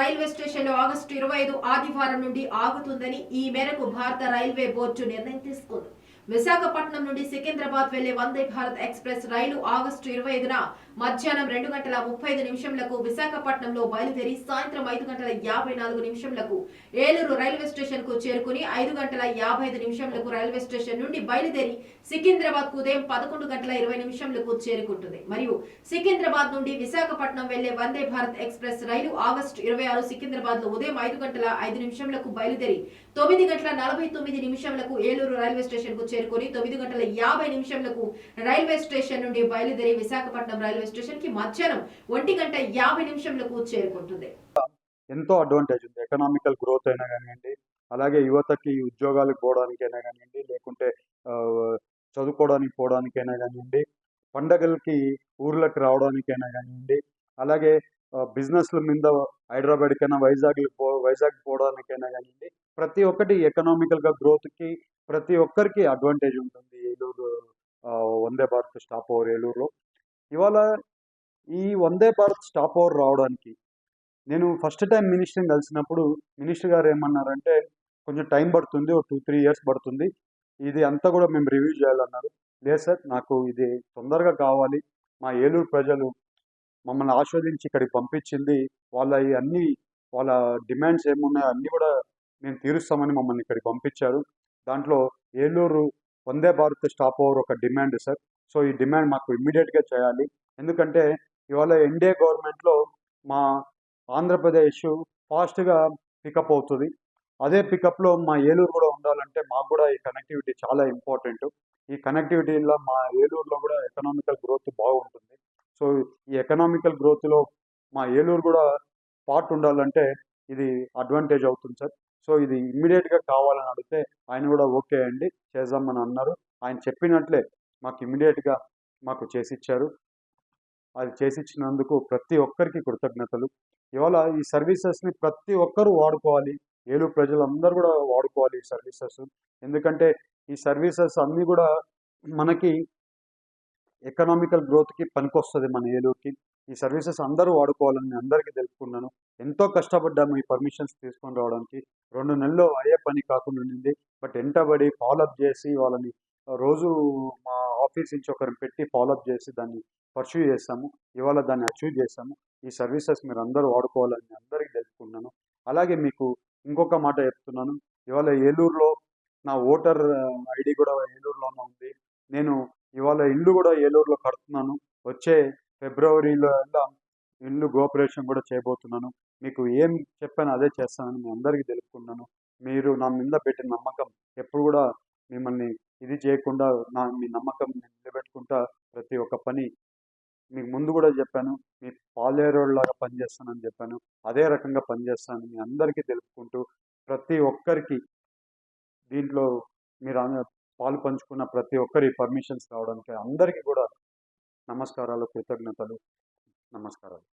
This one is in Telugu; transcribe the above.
రైల్వే స్టేషన్లో ఆగస్టు ఇరవై ఐదు ఆదివారం నుండి ఆగుతుందని ఈ మేరకు భారత రైల్వే బోర్డు నిర్ణయం తీసుకుంది. విశాఖపట్నం నుండి సికింద్రాబాద్ వెళ్ళే వందే భారత్ ఎక్స్ప్రెస్ రైలు ఆగస్టు ఇరవై ఐదున మధ్యాహ్నం రెండు గంటల ముప్పై ఐదు నిమిషంలకు విశాఖపట్నంలో బయలుదేరి సాయంత్రం ఐదు గంటల యాభై నాలుగు నిమిషంలకు ఏలూరు రైల్వే స్టేషన్కు చేరుకుని ఐదు గంటల యాభై ఐదు నిమిషంలకు రైల్వే స్టేషన్ నుండి బయలుదేరి సికింద్రాబాద్కు ఉదయం పదకొండు గంటల ఇరవై నిమిషంలకు చేరుకుంటుంది. మరియు సికింద్రాబాద్ నుండి విశాఖపట్నం వెళ్ళే వందే భారత్ ఎక్స్ప్రెస్ రైలు ఆగస్టు ఇరవై ఆరు సికింద్రాబాద్లో ఉదయం ఐదు గంటల ఐదు నిమిషంలకు బయలుదేరి తొమ్మిది గంటల నలభై తొమ్మిది నిమిషంలకు ఏలూరు రైల్వే స్టేషన్కు చేరుకొని తొమ్మిది గంటల యాభై నిమిషంలకు రైల్వే స్టేషన్ నుండి బయలుదేరి విశాఖపట్నం రైల్వే స్టేషన్కి మధ్యాహ్నం ఒంటి గంట యాభై నిమిషంలకు చేరుకుంటుంది. ఎంతో అడ్వాంటేజ్ ఉంది. ఎకనామికల్ గ్రోత్ అయినా కానివ్వండి అలాగే యువతకి ఉద్యోగాలకు పోవడానికైనా కానివ్వండి లేకుంటే చదువుకోవడానికి పోవడానికైనా కానివ్వండి పండగలకి ఊర్లకు రావడానికైనా కానివ్వండి అలాగే బిజినెస్ల మీద హైదరాబాద్కైనా వైజాగ్ పో వైజాగ్ పోవడానికైనా కానివ్వండి ప్రతి ఒక్కటి ఎకనామికల్గా గ్రోత్కి ప్రతి ఒక్కరికి అడ్వాంటేజ్ ఉంటుంది. ఏలూరు వందే భారత్ స్టాప్ ఓవర్ ఏలూరులో. ఇవాళ ఈ వందే భారత్ స్టాప్ ఓవర్ రావడానికి నేను ఫస్ట్ టైం మినిస్టర్ని కలిసినప్పుడు మినిస్టర్ గారు ఏమన్నారంటే కొంచెం టైం పడుతుంది ఒక టూ త్రీ ఇయర్స్ పడుతుంది. ఇది అంతా కూడా మేము రివ్యూ చేయాలన్నారు. లేదు సార్ నాకు ఇది తొందరగా కావాలి. మా ఏలూరు ప్రజలు మమ్మల్ని ఆస్వాదించి ఇక్కడికి పంపించింది. వాళ్ళ ఈ అన్ని వాళ్ళ డిమాండ్స్ ఏమున్నాయో అన్నీ కూడా మేము తీరుస్తామని మమ్మల్ని ఇక్కడికి పంపించారు. దాంట్లో ఏలూరు వందే భారత్ స్టాప్ ఓవర్ ఒక డిమాండ్ సార్. సో ఈ డిమాండ్ మాకు ఇమ్మీడియట్గా చేయాలి. ఎందుకంటే ఇవాళ ఎన్డీఏ గవర్నమెంట్లో మా ఆంధ్రప్రదేశ్ ఫాస్ట్గా పికప్ అవుతుంది. అదే పికప్లో మా ఏలూరు కూడా ఉండాలంటే మాకు కూడా ఈ కనెక్టివిటీ చాలా ఇంపార్టెంట్ ఈ కనెక్టివిటీలో మా ఏలూరులో కూడా ఎకనామికల్ గ్రోత్ బాగుంటుంది. సో ఈ ఎకనామికల్ గ్రోత్లో మా ఏలూరు కూడా పార్ట్ ఉండాలంటే ఇది అడ్వాంటేజ్ అవుతుంది సార్. సో ఇది ఇమ్మీడియట్గా కావాలని అడిగితే ఆయన కూడా ఓకే అండి చేద్దామని అన్నారు. ఆయన చెప్పినట్లే మాకు ఇమ్మీడియట్గా మాకు చేసిచ్చారు. అది చేసిచ్చినందుకు ప్రతి ఒక్కరికి కృతజ్ఞతలు. ఇవాళ ఈ సర్వీసెస్ని ప్రతి ఒక్కరూ వాడుకోవాలి. ఏలూరు ప్రజలందరూ కూడా వాడుకోవాలి ఈ సర్వీసెస్. ఎందుకంటే ఈ సర్వీసెస్ అన్నీ కూడా మనకి ఎకనామికల్ గ్రోత్కి పనికొస్తుంది మన ఏలూరుకి. ఈ సర్వీసెస్ అందరూ వాడుకోవాలని నేను అందరికీ తెలుపుకున్నాను. ఎంతో కష్టపడ్డాము ఈ పర్మిషన్స్ తీసుకొని రావడానికి. రెండు నెలలు అయ్యే పని కాకుండా ఉండింది. బట్ ఎంటబడి ఫాలోఅప్ చేసి వాళ్ళని రోజు మా ఆఫీస్ నుంచి ఒకరిని పెట్టి ఫాలోఅప్ చేసి దాన్ని పర్సూ చేస్తాము. ఇవాళ దాన్ని అచీవ్ చేస్తాము. ఈ సర్వీసెస్ మీరు అందరూ వాడుకోవాలని అందరికీ తెలుపుకున్నాను. అలాగే మీకు ఇంకొక మాట చెప్తున్నాను. ఇవాళ ఏలూరులో నా ఓటర్ ఐడి కూడా ఏలూరులోనే ఉంది. నేను ఇవాళ ఇల్లు కూడా ఏలూరులో కడుతున్నాను. వచ్చే ఫిబ్రవరిలో ఎలా ఇల్లు గోపరేషన్ కూడా చేయబోతున్నాను. మీకు ఏం చెప్పాను అదే చేస్తానని మీ అందరికీ తెలుపుకున్నాను మీరు నా మీద పెట్టిన నమ్మకం ఎప్పుడు కూడా మిమ్మల్ని ఇది చేయకుండా నా మీ నమ్మకం నేను నిలబెట్టుకుంటా ప్రతి ఒక్క పని మీకు ముందు కూడా చెప్పాను. మీ పాలేరోడ్లాగా పనిచేస్తానని చెప్పాను. అదే రకంగా పనిచేస్తానని మీ అందరికీ తెలుపుకుంటూ ప్రతి ఒక్కరికి దీంట్లో మీరు పాలు పంచుకున్న ప్రతి ఒక్కరి పర్మిషన్స్ రావడానికి అందరికీ కూడా నమస్కారాలు కృతజ్ఞతలు. నమస్కారాలు.